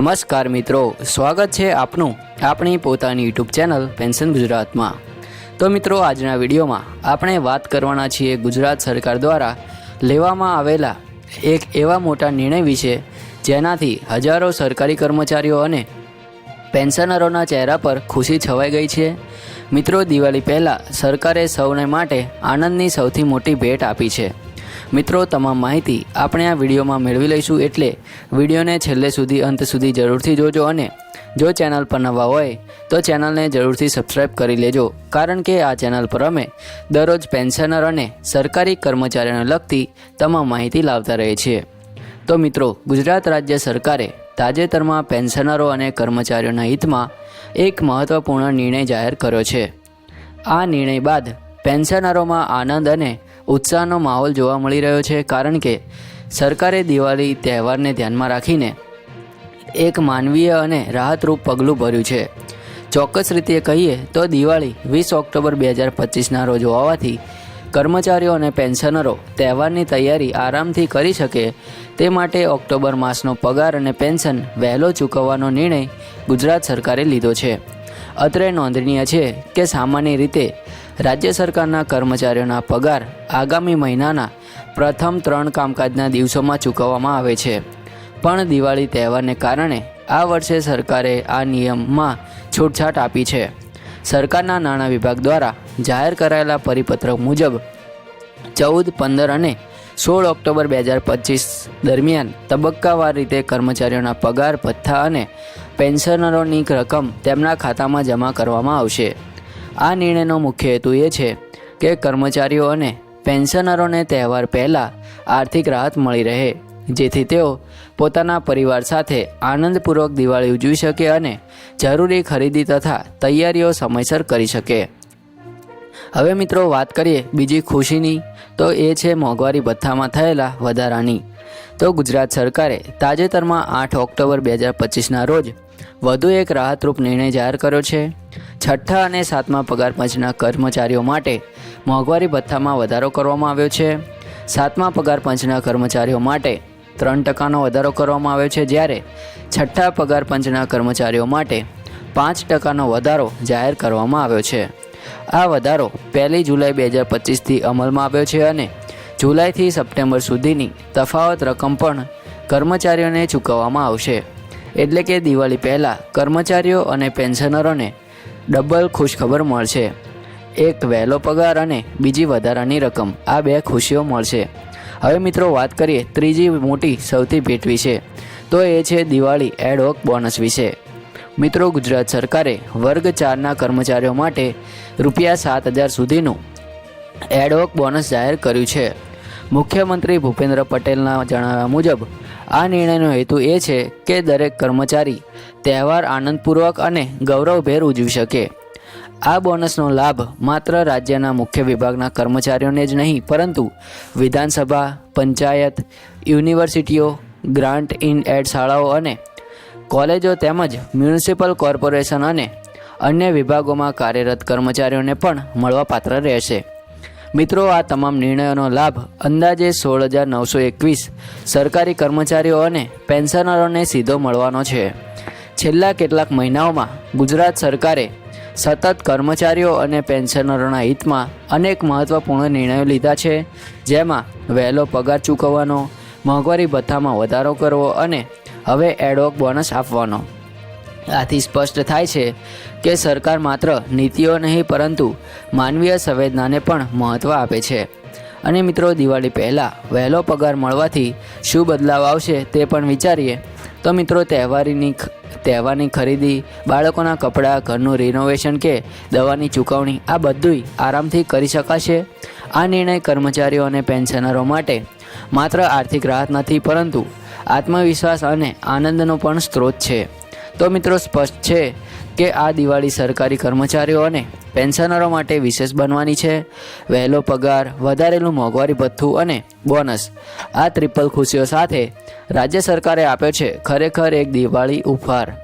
નમસ્કાર મિત્રો, સ્વાગત છે આપનું આપણી પોતાની યુટ્યુબ ચેનલ પેન્શન ગુજરાતમાં. તો મિત્રો, આજના વિડીયોમાં આપણે વાત કરવાના છીએ ગુજરાત સરકાર દ્વારા લેવામાં આવેલા એક એવા મોટા નિર્ણય વિશે, જેનાથી હજારો સરકારી કર્મચારીઓ અને પેન્શનરોના ચહેરા પર ખુશી છવાઈ ગઈ છે. મિત્રો, દિવાળી પહેલાં સરકારે સૌને માટે આનંદની સૌથી મોટી ભેટ આપી છે. મિત્રો, તમામ માહિતી આપણે આ વિડીયોમાં મેળવી લઈશું એટલે વિડીયોને છેલ્લે સુધી, અંત સુધી જરૂરથી જોજો અને જો ચેનલ પર નવા હોય, તો ચેનલને જરૂરથી સબસ્ક્રાઈબ કરી લેજો. કારણ કે આ ચેનલ પર અમે દરરોજ પેન્શનર અને સરકારી કર્મચારીઓને લગતી તમામ માહિતી લાવતા રહીએ છીએ. તો મિત્રો, ગુજરાત રાજ્ય સરકારે તાજેતરમાં પેન્શનરો અને કર્મચારીઓના હિતમાં એક મહત્વપૂર્ણ નિર્ણય જાહેર કર્યો છે. આ નિર્ણય બાદ પેન્શનરોમાં આનંદ અને ઉત્સાહનો માહોલ જોવા મળી રહ્યો છે કારણ કે સરકારે દિવાળી તહેવારને ધ્યાનમાં રાખીને એક માનવીય અને રાહતરૂપ પગલું ભર્યું છે. ચોક્કસ રીતે કહીએ તો દિવાળી વીસ ઓક્ટોબર બે હજાર પચીસના રોજ હોવાથી કર્મચારીઓ અને પેન્શનરો તહેવારની તૈયારી આરામથી કરી શકે તે માટે ઓક્ટોબર માસનો પગાર અને પેન્શન વહેલો ચૂકવવાનો નિર્ણય ગુજરાત સરકારે લીધો છે. અત્રે નોંધનીય છે કે સામાન્ય રીતે રાજ્ય સરકારના કર્મચારીઓના પગાર આગામી મહિનાના પ્રથમ ત્રણ કામકાજના દિવસોમાં ચૂકવવામાં આવે છે. પણ દિવાળી તહેવારને કારણે આ વર્ષે સરકારે આ નિયમમાં છૂટછાટ આપી છે. સરકારના નાણાં વિભાગ દ્વારા જાહેર કરાયેલા પરિપત્ર મુજબ ચૌદ, પંદર અને સોળ ઓક્ટોબર બે હજાર પચીસ દરમિયાન તબક્કાવાર રીતે કર્મચારીઓના પગાર, ભથ્થા અને પેન્શનરોની રકમ તેમના ખાતામાં જમા કરવામાં આવશે. આ નિર્ણયનો મુખ્ય હેતુ એ છે કે કર્મચારીઓ અને પેન્શનરોને તહેવાર પહેલાં આર્થિક રાહત મળી રહે, જેથી તેઓ પોતાના પરિવાર સાથે આનંદપૂર્વક દિવાળી ઉજવી શકે અને જરૂરી ખરીદી તથા તૈયારીઓ સમયસર કરી શકે. હવે મિત્રો વાત કરીએ બીજી ખુશીની, તો એ છે મોંઘવારી ભથ્થામાં થયેલા વધારાની. તો ગુજરાત સરકારે તાજેતરમાં આઠ ઓક્ટોબર બે હજાર પચીસના રોજ વધુ એક રાહતરૂપ નિર્ણય જાહેર કર્યો છે. છઠ્ઠા અને સાતમા પગાર પંચના કર્મચારીઓ માટે મોંઘવારી ભથ્થામાં વધારો કરવામાં આવ્યો છે. સાતમા પગાર પંચના કર્મચારીઓ માટે ત્રણ ટકાનો વધારો કરવામાં આવ્યો છે, જ્યારે છઠ્ઠા પગાર પંચના કર્મચારીઓ માટે પાંચ ટકાનો વધારો જાહેર કરવામાં આવ્યો છે. આ વધારો પહેલી જુલાઈ બે હજાર પચીસથી અમલમાં આવ્યો છે અને જુલાઈથી સપ્ટેમ્બર સુધીની તફાવત રકમ પણ કર્મચારીઓને ચૂકવવામાં આવશે. એટલે કે દિવાળી પહેલાં કર્મચારીઓ અને પેન્શનરોને ડબલ ખુશખબર મળશે. એક વહેલો પગાર અને બીજી વધારાની રકમ. આ બે ખુશીઓ મળશે. હવે મિત્રો વાત કરીએ ત્રીજી મોટી સૌથી ભેટ વિશે તો એ છે દિવાળી એડવોક બોનસ વિશે. મિત્રો, ગુજરાત સરકારે વર્ગ ચારના કર્મચારીઓ માટે રૂપિયા સાત હજાર સુધીનું એડવોક બોનસ જાહેર કર્યું છે. મુખ્યમંત્રી ભૂપેન્દ્ર પટેલના જણાવ્યા મુજબ, આ નિર્ણયનો હેતુ એ છે કે દરેક કર્મચારી તહેવાર આનંદપૂર્વક અને ગૌરવભેર ઉજવી શકે. આ બોનસનો લાભ માત્ર રાજ્યના મુખ્ય વિભાગના કર્મચારીઓને જ નહીં, પરંતુ વિધાનસભા, પંચાયત, યુનિવર્સિટીઓ, ગ્રાન્ટ ઇન એડ શાળાઓ અને કોલેજો તેમજ મ્યુનિસિપલ કોર્પોરેશન અને અન્ય વિભાગોમાં કાર્યરત કર્મચારીઓને પણ મળવાપાત્ર રહેશે. મિત્રો, આ તમામ નિર્ણયોનો લાભ અંદાજે સોળ હજાર નવસો એકવીસ સરકારી કર્મચારીઓ અને પેન્શનરોને સીધો મળવાનો છે. છેલ્લા કેટલાક મહિનાઓમાં ગુજરાત સરકારે સતત કર્મચારીઓ અને પેન્શનરોના હિતમાં અનેક મહત્ત્વપૂર્ણ નિર્ણયો લીધા છે, જેમાં વહેલો પગાર ચૂકવવાનો, મોંઘવારી ભથ્થામાં વધારો કરવો અને હવે એડોક બોનસ આપવાનો. આથી સ્પષ્ટ થાય છે કે સરકાર માત્ર નીતિઓ નહીં, પરંતુ માનવીય સંવેદનાને પણ મહત્ત્વ આપે છે. અને મિત્રો, દિવાળી પહેલાં વહેલો પગાર મળવાથી શું બદલાવ આવશે તે પણ વિચારીએ. તો મિત્રો, તહેવારીની તહેવારની ખરીદી, બાળકોના કપડાં, ઘરનું રિનોવેશન કે દવાની ચૂકવણી, આ બધુંય આરામથી કરી શકાશે. આ નિર્ણય કર્મચારીઓ અને પેન્શનરો માટે માત્ર આર્થિક રાહત નથી, પરંતુ આત્મવિશ્વાસ અને આનંદનો પણ સ્ત્રોત છે. તો મિત્રો, સ્પષ્ટ છે કે આ દિવાળી સરકારી કર્મચારીઓ અને પેન્શનરો માટે વિશેષ બનવાની છે. વહેલો પગાર, વધારેલું મોંઘવારી ભથ્થું અને બોનસ. આ ટ્રિપલ ખુશીઓ સાથે રાજ્ય સરકારે આપ્યો છે. ખરેખર એક દિવાળી ઉપહાર.